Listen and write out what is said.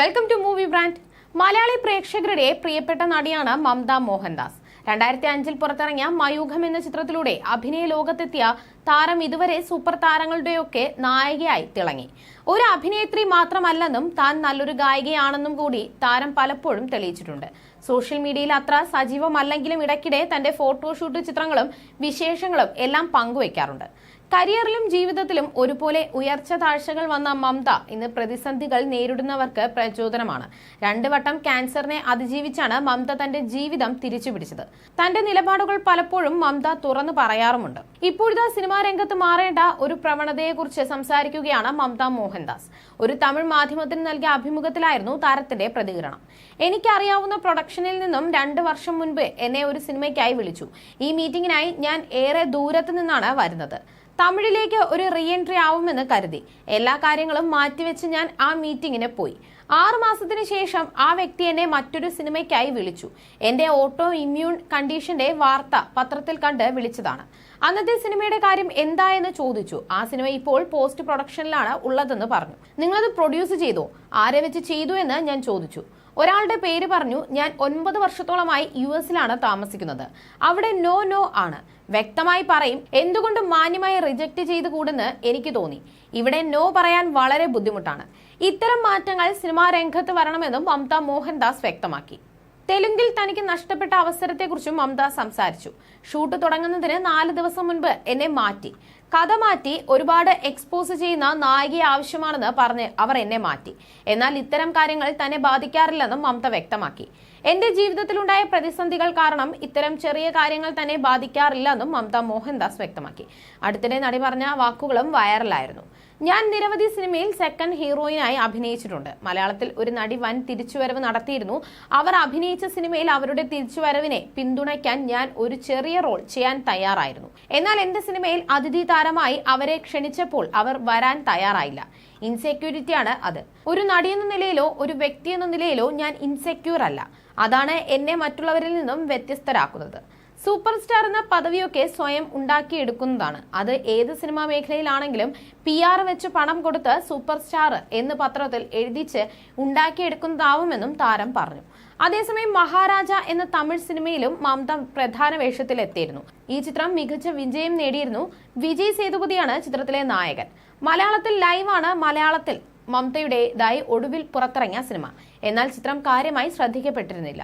Welcome to movie brand Malayali പ്രേക്ഷകരുടെ പ്രിയപ്പെട്ട നടിയാണ് മമത മോഹൻദാസ്. രണ്ടായിരത്തി അഞ്ചിൽ പുറത്തിറങ്ങിയ മയൂഖം എന്ന ചിത്രത്തിലൂടെ അഭിനയ ലോകത്തെത്തിയ താരം ഇതുവരെ സൂപ്പർ താരങ്ങളുടെയൊക്കെ നായികയായി തിളങ്ങി. ഒരു അഭിനേത്രി മാത്രമല്ലെന്നും താൻ നല്ലൊരു ഗായികയാണെന്നും കൂടി താരം പലപ്പോഴും തെളിയിച്ചിട്ടുണ്ട്. സോഷ്യൽ മീഡിയയിൽ അത്ര സജീവമല്ലെങ്കിലും ഇടയ്ക്കിടെ തന്റെ ഫോട്ടോഷൂട്ട് ചിത്രങ്ങളും വിശേഷങ്ങളും എല്ലാം പങ്കുവയ്ക്കാറുണ്ട് കരിയറിലും ജീവിതത്തിലും ഒരുപോലെ ഉയർച്ച താഴ്ചകൾ വന്ന മമത ഇന്ന് പ്രതിസന്ധികൾ നേരിടുന്നവർക്ക് പ്രചോദനമാണ്. രണ്ടു വട്ടം ക്യാൻസറിനെ അതിജീവിച്ചാണ് മമത തന്റെ ജീവിതം തിരിച്ചുപിടിച്ചത്. തന്റെ നിലപാടുകൾ പലപ്പോഴും മമത തുറന്നു പറയാറുമുണ്ട്. ഇപ്പോഴത്തെ സിനിമാ രംഗത്ത് മാറേണ്ട ഒരു പ്രവണതയെക്കുറിച്ച് സംസാരിക്കുകയാണ് മമത മോഹൻദാസ്. ഒരു തമിഴ് മാധ്യമത്തിന് നൽകിയ അഭിമുഖത്തിലായിരുന്നു താരത്തിന്റെ പ്രതികരണം. എനിക്കറിയാവുന്ന പ്രൊഡക്ഷനിൽ നിന്നും രണ്ട് വർഷം മുൻപ് എന്നെ ഒരു സിനിമയ്ക്കായി വിളിച്ചു. ഈ മീറ്റിംഗിനായി ഞാൻ ഏറെ ദൂരത്ത് നിന്നാണ് വരുന്നത്. തമിഴിലേക്ക് ഒരു റീ എൻട്രി ആവുമെന്ന് കരുതി. എല്ലാ കാര്യങ്ങളും മാറ്റിവെച്ച് ഞാൻ ആ മീറ്റിങ്ങിന് പോയി. ആറു മാസത്തിന് ശേഷം ആ വ്യക്തി എന്നെ മറ്റൊരു സിനിമയ്ക്കായി വിളിച്ചു. എന്റെ ഓട്ടോ ഇമ്മ്യൂൺ കണ്ടീഷന്റെ വാർത്ത പത്രത്തിൽ കണ്ട് വിളിച്ചതാണ്. അന്നത്തെ സിനിമയുടെ കാര്യം എന്തായെന്ന് ചോദിച്ചു. ആ സിനിമ ഇപ്പോൾ പോസ്റ്റ് പ്രൊഡക്ഷനിലാണ് ഉള്ളതെന്ന് പറഞ്ഞു. നിങ്ങളത് പ്രൊഡ്യൂസ് ചെയ്തോ? ആരെ വെച്ച് ചെയ്തു എന്ന് ഞാൻ ചോദിച്ചു. ഒരാളുടെ പേര് പറഞ്ഞു ഞാൻ ഒൻപത് വർഷത്തോളമായി യു എസിലാണ് താമസിക്കുന്നത്. അവിടെ നോ നോ ആണ്. വ്യക്തമായി പറയും എന്തുകൊണ്ട് മാന്യമായി റിജക്ട് ചെയ്തുകൂടെന്ന് എനിക്ക് തോന്നി. ഇവിടെ നോ പറയാൻ വളരെ ബുദ്ധിമുട്ടാണ്. ഇത്തരം മാറ്റങ്ങൾ സിനിമാ രംഗത്ത് വരണമെന്നും മമത മോഹൻദാസ് വ്യക്തമാക്കി. തെലുങ്കിൽ തനിക്ക് നഷ്ടപ്പെട്ട അവസരത്തെക്കുറിച്ചും മമത സംസാരിച്ചു. ഷൂട്ട് തുടങ്ങുന്നതിന് നാല് ദിവസം മുൻപ് എന്നെ മാറ്റി. കഥ മാറ്റി ഒരുപാട് എക്സ്പോസ് ചെയ്യുന്ന നായികയെ ആവശ്യമാണെന്ന് പറഞ്ഞ് അവർ എന്നെ മാറ്റി. എന്നാൽ ഇത്തരം കാര്യങ്ങൾ തന്നെ ബാധിക്കാറില്ലെന്നും മമത വ്യക്തമാക്കി. എന്റെ ജീവിതത്തിലുണ്ടായ പ്രതിസന്ധികൾ കാരണം ഇത്തരം ചെറിയ കാര്യങ്ങൾ തന്നെ ബാധിക്കാറില്ലെന്നും മമത മോഹൻദാസ് വ്യക്തമാക്കി. അടുത്തിടെ നടി പറഞ്ഞ വാക്കുകളും വൈറലായിരുന്നു. ഞാൻ നിരവധി സിനിമയിൽ സെക്കൻഡ് ഹീറോയിനായി അഭിനയിച്ചിട്ടുണ്ട്. മലയാളത്തിൽ ഒരു നടി വൻ തിരിച്ചുവരവ് നടത്തിയിരുന്നു. അവർ അഭിനയിച്ച സിനിമയിൽ അവരുടെ തിരിച്ചുവരവിനെ പിന്തുണയ്ക്കാൻ ഞാൻ ഒരു ചെറിയ റോൾ ചെയ്യാൻ തയ്യാറായിരുന്നു. എന്നാൽ എന്റെ സിനിമയിൽ അതിഥി താരമായി അവരെ ക്ഷണിച്ചപ്പോൾ അവർ വരാൻ തയ്യാറായില്ല. ഇൻസെക്യൂരിറ്റിയാണ് അത്. ഒരു നടിയെന്ന നിലയിലോ ഒരു വ്യക്തി എന്ന നിലയിലോ ഞാൻ ഇൻസെക്യൂർ അല്ല. അതാണ് എന്നെ മറ്റുള്ളവരിൽ നിന്നും വ്യത്യസ്തരാക്കുന്നത്. സൂപ്പർ സ്റ്റാർ എന്ന പദവിയൊക്കെ സ്വയം ഉണ്ടാക്കിയെടുക്കുന്നതാണ്. അത് ഏത് സിനിമാ മേഖലയിലാണെങ്കിലും പി ആർ വെച്ച് പണം കൊടുത്ത് സൂപ്പർ സ്റ്റാർ എന്ന് പത്രത്തിൽ എഴുതിച്ച് ഉണ്ടാക്കിയെടുക്കുന്നതാവുമെന്നും താരം പറഞ്ഞു. അതേസമയം മഹാരാജ എന്ന തമിഴ് സിനിമയിലും മമത പ്രധാന വേഷത്തിലെത്തിയിരുന്നു. ഈ ചിത്രം മികച്ച വിജയം നേടിയിരുന്നു വിജയ് സേതുപതിയാണ് ചിത്രത്തിലെ നായകൻ. മലയാളത്തിൽ ലൈവാണ് മലയാളത്തിൽ മമതയുടേതായി ഒടുവിൽ പുറത്തിറങ്ങിയ സിനിമ. എന്നാൽ ചിത്രം കാര്യമായി ശ്രദ്ധിക്കപ്പെട്ടിരുന്നില്ല.